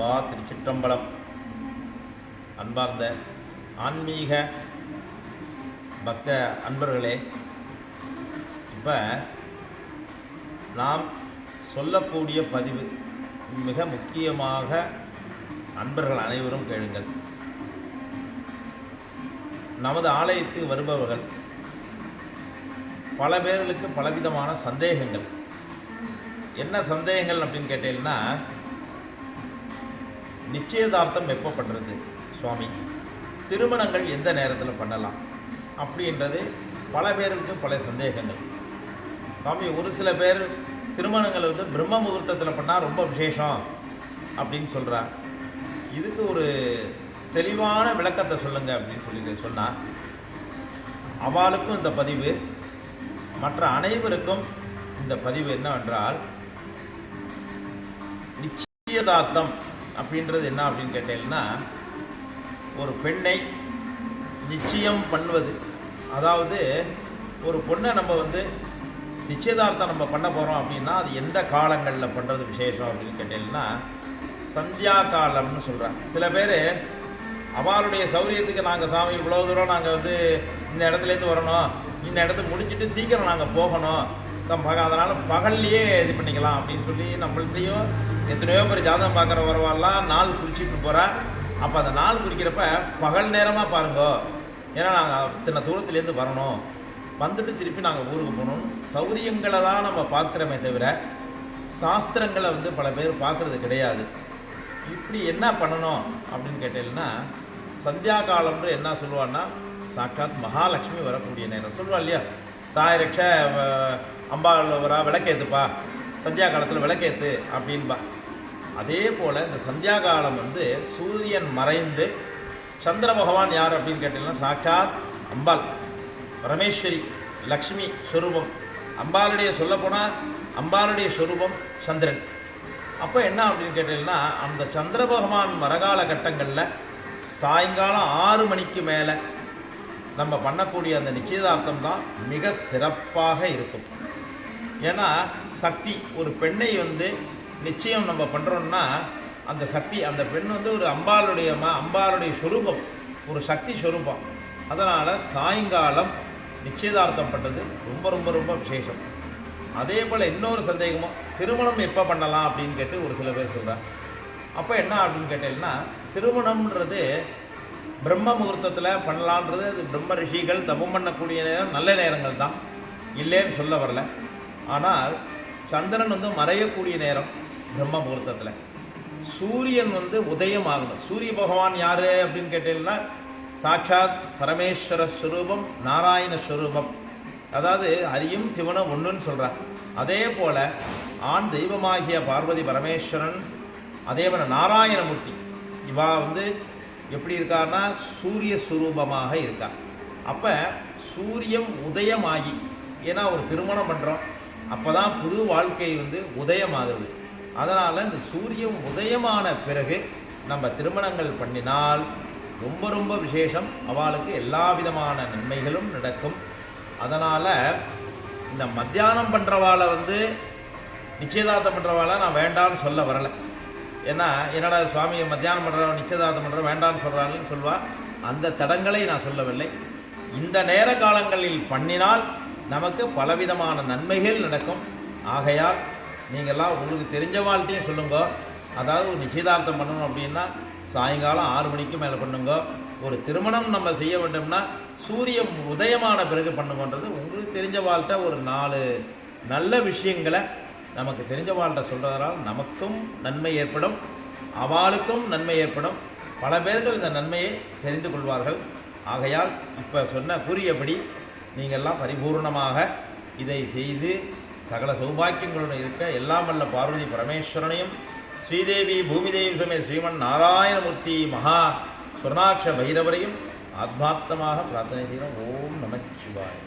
வா திருச்சிற்றம்பலம். அன்பார்ந்த ஆன்மீக பக்த அன்பர்களே இப்போ நாம் சொல்லக்கூடிய பதிவு மிக முக்கியமாக அன்பர்கள் அனைவரும் கேளுங்கள். நமது ஆலயத்துக்கு வருபவர்கள் பல பேர்களுக்கு பலவிதமான சந்தேகங்கள். என்ன சந்தேகங்கள் அப்படின்னு கேட்டீங்கன்னா நிச்சயதார்த்தம் எப்போ பண்ணுறது சுவாமி திருமணங்கள் எந்த நேரத்தில் பண்ணலாம்? அப்படின்றது பல பேருக்கு பல சந்தேகங்கள். சுவாமி ஒரு சில பேர் திருமணங்கள் வந்து பிரம்ம முகூர்த்தத்தில் பண்ணால் ரொம்ப விசேஷம் அப்படின்னு சொல்கிறார் இதுக்கு ஒரு தெளிவான விளக்கத்தை சொல்லுங்கள் அப்படின்னு சொல்லி சொன்னால் அவளுக்கும் இந்த பதிவு மற்ற அனைவருக்கும் இந்த பதிவு என்னவென்றால் நிச்சயதார்த்தம் அப்படின்றது என்ன அப்படின்னு கேட்டீங்கன்னா ஒரு பெண்ணை நிச்சயம் பண்ணுவது. அதாவது ஒரு பொண்ணை நம்ம வந்து நிச்சயதார்த்தம் நம்ம பண்ண போகிறோம் அப்படின்னா அது எந்த காலங்களில் பண்ணுறது விசேஷம் அப்படின்னு கேட்டீங்கன்னா சந்தியா காலம்னு சொல்கிறாங்க சில பேர் அவளுடைய சௌரியத்துக்கு நாங்கள் சாமி இவ்வளோ தூரம் நாங்கள் வந்து இந்த இடத்துலேருந்து வரணும். இந்த இடத்த முடிச்சுட்டு சீக்கிரம் நாங்கள் போகணும். தான் அதனால் பகல்லையே இது பண்ணிக்கலாம் அப்படின்னு சொல்லி நம்மள்ட்டையும் எத்தனையோ பேர் ஜாதகம் பார்க்குற வரவாலாம் நாள் குறிச்சிட்டு போகிறேன் அப்போ அந்த நாள் குறிக்கிறப்ப பகல் நேரமாக பாருங்கோ. ஏன்னா நாங்கள் இத்தனை தூரத்துலேருந்து வரணும். வந்துட்டு திருப்பி நாங்கள் ஊருக்கு போகணும். சௌரியங்களை தான் நம்ம பார்க்குறோமே தவிர சாஸ்திரங்களை வந்து பல பேர் பார்க்குறது கிடையாது. இப்படி என்ன பண்ணணும் அப்படின்னு கேட்டீங்கன்னா சந்தியா காலம்னு என்ன சொல்லுவான்னா சாக்காத் மகாலட்சுமி வரக்கூடிய நேரம். சொல்லுவா இல்லையா? சாயரக்ஷ அம்பாள் வரா விளக்கேத்துப்பா. சந்தியா காலத்தில் விளக்கேத்து அப்படின்பா. அதே போல் இந்த சந்தியா காலம் வந்து சூரியன் மறைந்து சந்திர பகவான் யார் அப்படின்னு கேட்டீங்கன்னா சாட்சாத் அம்பாள். பரமேஸ்வரி லக்ஷ்மி ஸ்வரூபம் அம்பாளுடைய சொல்லப்போனால் அம்பாளுடைய ஸ்வரூபம் சந்திரன். அப்போ என்ன அப்படின்னு கேட்டீங்கன்னா அந்த சந்திர பகவான் மரகால கட்டங்களில் சாயங்காலம் ஆறு மணிக்கு மேலே நம்ம பண்ணக்கூடிய அந்த நிச்சயதார்த்தம் தான் மிக சிறப்பாக இருக்கும். ஏன்னா சக்தி ஒரு பெண்ணை வந்து நிச்சயம் நம்ம பண்ணுறோம்னா அந்த சக்தி அந்த பெண் வந்து ஒரு அம்பாளுடைய ம அம்பாளுடைய சொரூபம் ஒரு சக்தி சொரூபம். அதனால் சாயங்காலம் நிச்சயதார்த்தம் பண்ணுறது ரொம்ப ரொம்ப ரொம்ப விசேஷம். அதே போல் இன்னொரு சந்தேகமும் திருமணம் எப்போ பண்ணலாம் அப்படின்னு கேட்டு ஒரு சில பேர் சொல்கிறாங்க அப்போ என்ன அப்படின்னு கேட்டீங்கன்னா திருமணம்ன்றது பிரம்ம முகூர்த்தத்தில் பண்ணலான்றது அது பிரம்ம ரிஷிகள் தபம் பண்ணக்கூடிய நேரம் நல்ல நேரங்கள் தான். இல்லைன்னு சொல்ல வரல. ஆனால் சந்திரன் வந்து மறையக்கூடிய நேரம் பிரம்ம முகூர்த்தத்தில். சூரியன் வந்து உதயம் ஆகணும் சூரிய பகவான் யார் அப்படின்னு கேட்டீங்கன்னா சாட்சாத் பரமேஸ்வர ஸ்வரூபம் நாராயண ஸ்வரூபம். அதாவது ஹரியும் சிவனும் ஒன்றுன்னு சொல்கிறார் அதே போல் ஆண் தெய்வமாகிய பார்வதி பரமேஸ்வரன் அதே போல் நாராயணமூர்த்தி. இவா வந்து எப்படி இருக்கான்னா சூரிய சுரூபமாக இருக்கா. அப்போ சூரியம் உதயமாகி ஏன்னா ஒரு திருமணம் பண்ணுறோம் அப்போ தான் புது வாழ்க்கை வந்து உதயமாகுது அதனால் இந்த சூரியன் உதயமான பிறகு நம்ம திருமணங்கள் பண்ணினால் ரொம்ப ரொம்ப விசேஷம். அவளுக்கு எல்லா விதமான நன்மைகளும் நடக்கும். அதனால் இந்த மத்தியானம் பண்ணுறவாளை வந்து நிச்சயதார்த்தம் பண்ணுறவாளை நான் வேண்டாம்னு சொல்ல வரலை. ஏன்னா என்னடா சுவாமியை மத்தியானம் பண்ணுறவன் நிச்சயதார்த்தம் பண்ணுற வேண்டாம்னு சொல்கிறாங்கன்னு சொல்லுவாள் அந்த தடங்களை நான் சொல்லவில்லை. இந்த நேர காலங்களில் பண்ணினால் நமக்கு பலவிதமான நன்மைகள் நடக்கும். ஆகையால் நீங்கள்லாம் உங்களுக்கு தெரிஞ்ச வாழ்க்கையும் சொல்லுங்க. அதாவது ஒரு நிச்சயதார்த்தம் பண்ணணும் அப்படின்னா சாயங்காலம் ஆறு மணிக்கு மேலே பண்ணுங்க. ஒரு திருமணம் நம்ம செய்ய வேண்டும்னா சூரியன் உதயமான பிறகு பண்ணுங்கன்றது உங்களுக்கு தெரிஞ்ச வாழ்க்கை. ஒரு நாலு நல்ல விஷயங்களை நமக்கு தெரிஞ்ச வாழ்க்கை சொல்கிறதால் நமக்கும் நன்மை ஏற்படும். அவளுக்கும் நன்மை ஏற்படும். பல பேர்கள் இந்த நன்மையை தெரிந்து கொள்வார்கள். ஆகையால் இப்போ சொன்ன கூறியபடி நீங்கள்லாம் பரிபூர்ணமாக இதை செய்து சகல சௌபாக்கியங்களுடன் இருக்க எல்லாம் வல்ல பார்வதி பரமேஸ்வரனையும் ஸ்ரீதேவி பூமிதேவி சமேத ஸ்ரீமன் நாராயணமூர்த்தி மகா சுவர்ணாட்ச பைரவரையும் ஆத்மார்த்தமாக பிரார்த்தனை செய்கிறோம். ஓம் நமச்சிவாய்